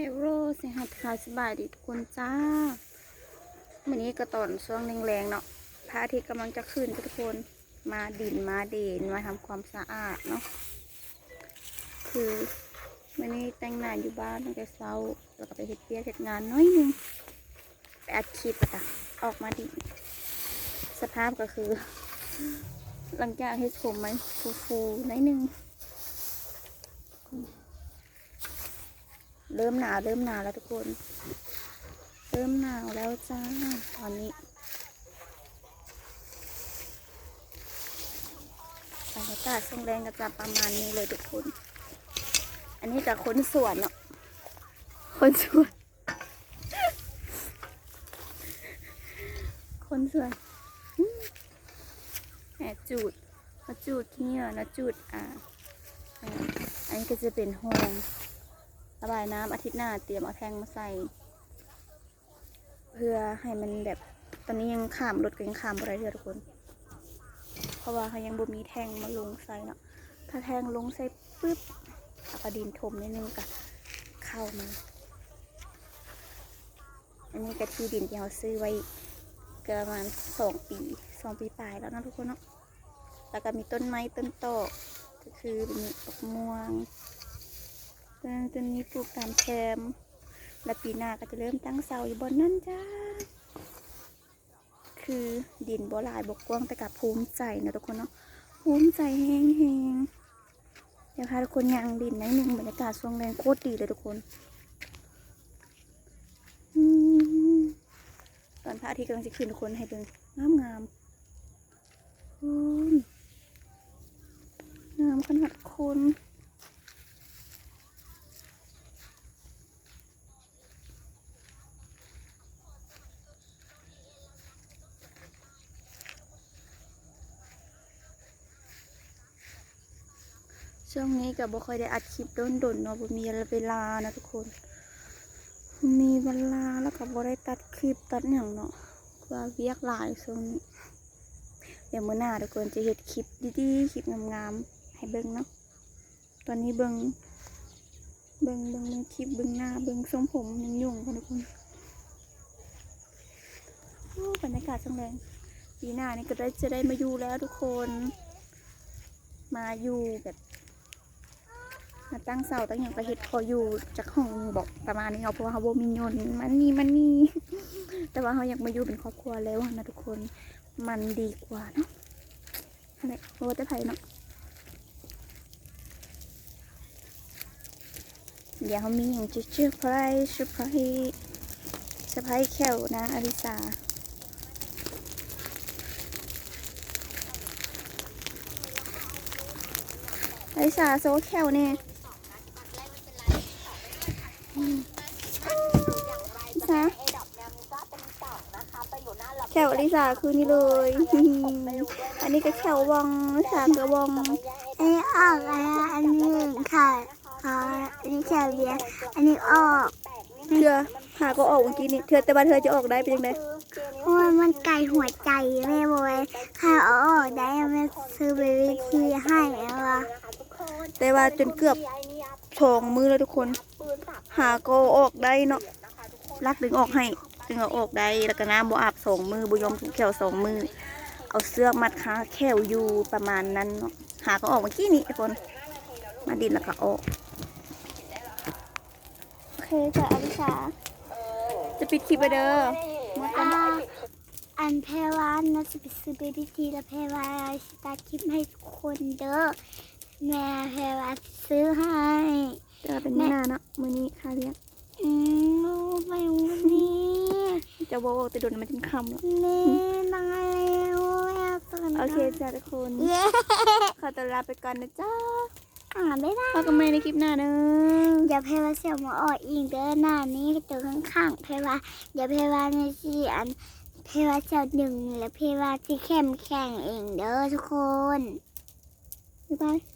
ฮโร่สหัสขาสบายดีทุกคนจ้าวันนี้ก็ตอนช่วงแรงๆเนาะพระอาทิตย์กำลังจะขึ้นทุกคนมาดินมาเด่นมาทำความสะอาดเนาะคือวันนี้แต่งหน้าอยู่บ้านตั้งแต่เช้าแล้วก็ไปเฮ็ดเปียกเฮ็ดงานน้อยหนึงไปอัดคลิปอะจ้ะออกมาดิ สภาพก็คือ หลังจากเฮ็ดผมมันฟูๆน้อยหนึง เริ่มหนาวเริ่มหนาวแล้วทุกคน เริ่มหนาวแล้วจ้าตอนนี้บรรยากาศช่งแรงก็จะประมาณนี้เลยทุกคน อันนี้กับคนสวนเนาะคนสวน คนสวนแหมจูดมาจูดที่นี่เหรอนะจูดอ่าอ่าอันนี้ก็จะเป็นห้อง ระบายน้ำอาทิตย์หน้าเตรียมเอาแทงมาใส่ เพื่อให้มันแบบตอนนี้ยังข้ามรถก็ยังข้ามอะไรเถอะทุกคน เพราะว่าเขายังบ่มีแทงมาลงใส่เนาะถ้าแทงลงใส่ปุ๊บเอากระดินถมนิดนึงก็เข้ามาอันนี้กะที่ดินที่เราซื้อไว้เกินประมาณสองปีสองปีปลายแล้วนะทุกคนเนาะแล้วก็มีต้นไม้ต้นโตก็คือเป็นดอกม่วง ต้นต้นนี้ปลูกตามแคมและปีหน้าก็จะเริ่มตั้งเสาอยู่บนนั่นจ้า คือดินบ่หลายบกกว้างแต่กับภูมิใจนะทุกคนเนาะ ภูมิใจแห้งๆ เดี๋ยวพาทุกคนย่างดินในหนึ่งบรรยากาศช่วงแรงโคตรดีเลยทุกคนอตอนพระอาทิตย์กำลังจะขึ้นทุกคนให้เป็นงามงามๆอืมงามขนาดคน ช่วงนี้ก็บ่ค่อยได้อัดคลิปโดนๆเนาะบ่มีเวลานะทุกคน มีเวลาแล้วก็บ่ได้ตัดคลิปตัดหยังเนาะว่าเวียกหลายช่วงนี้ เดี๋ยวมื้อหน้าทุกคนจะเฮ็ดคลิปดีๆคลิปงามๆให้เบิ่งเนาะตอนนี้เบิ่งเบิ่งเบิ่งเบิ่งคลิปเบิ่งหน้าเบิ่งทรงผมยังยุ่งๆค่ะทุกคนโอ้บรรยากาศจังเลยปีหน้านี่ก็ได้จะได้มาอยู่แล้วทุกคน มาอยู่แบบ มาตั้งเสาตั้งอย่างประเฮ็ดพออยู่จากห้องบอกประมาณนี้เอาเพราะว่าเขาบ่มีเงินมันนี่มันนี่แต่ว่าเขาอยากมาอยู่เป็นครอบครัวแล้วนะทุกคนมันดีกว่าเนาะอะไรโอ้แต่ไผ่เนาะเดี๋ยวเขามีอย่างจะเชื่อไพรส์เชื่อไพรส์เชื่อไพรส์แควนะอลิสาอลิสาโซแควเนี่ย ลิซ่าแขวลิซ่าคือนี่เลย อันนี้ก็แขววองลิซ่าก็วองอันนี้ออกแล้วอันนี้หนึ่งค่ะอ๋ออันนี้แคลเบียร์อันนี้ออกเธอหาก็ออกเมื่อกี้นี่เธอแต่ว่าเธอจะออกได้เป็นยังไงเพราะว่ามันไกลหัวใจแม่บอยค่ะเอาออกได้แม่ซื้อเบบี้ทีให้แล้วอะแต่ว่าจนเกือบสองมือแล้วทุกคน หาก็ออกได้เนาะ ลักดึงออกให้ ดึงเอาออกได้แล้วก็น้ำบ่อาบสองมือบุยอมถูกแขวสองมือ เอาเสื้อกมัดขาแขวอยู่ประมาณนั้นเนาะหาก็ออกเมื่อกี้นี่ทุกคน มาดินแล้วก็ออกโอเคจ้ะอลิชาจะปิดคลิปไปเด้อหมดอ่าแล้วอันแพรวานนะจะไปซื้อเบบี้ทีแล้วแพรวาสตาร์ทคลิปให้ทุกคนเด้อแม่แพรวาซื้อให้ เจอเป็นมื้อหน้าเนาะมื้อนี้ค่าเลี้ยง อืม ลูกไปวันนี้จะบอกว่าจะโดนมันจนคำแล้วนี่ตายแล้วแม่ตื่นโอเคจ้ะทุกคนเย้ขอตัวลาไปก่อนนะจ้าอ่านไม่ได้พบกันใหม่ในคลิปหน้าเด้ออย่าเพลาเสียวมาออกอีกเด้อหน้านี้เจอข้างๆเพลาอย่าเพลาในสี่อันเพลาเสียวหนึ่งและเพลาที่เข้มแข็งเองเด้อทุกคนบ๊ายบายบ๊ายบาย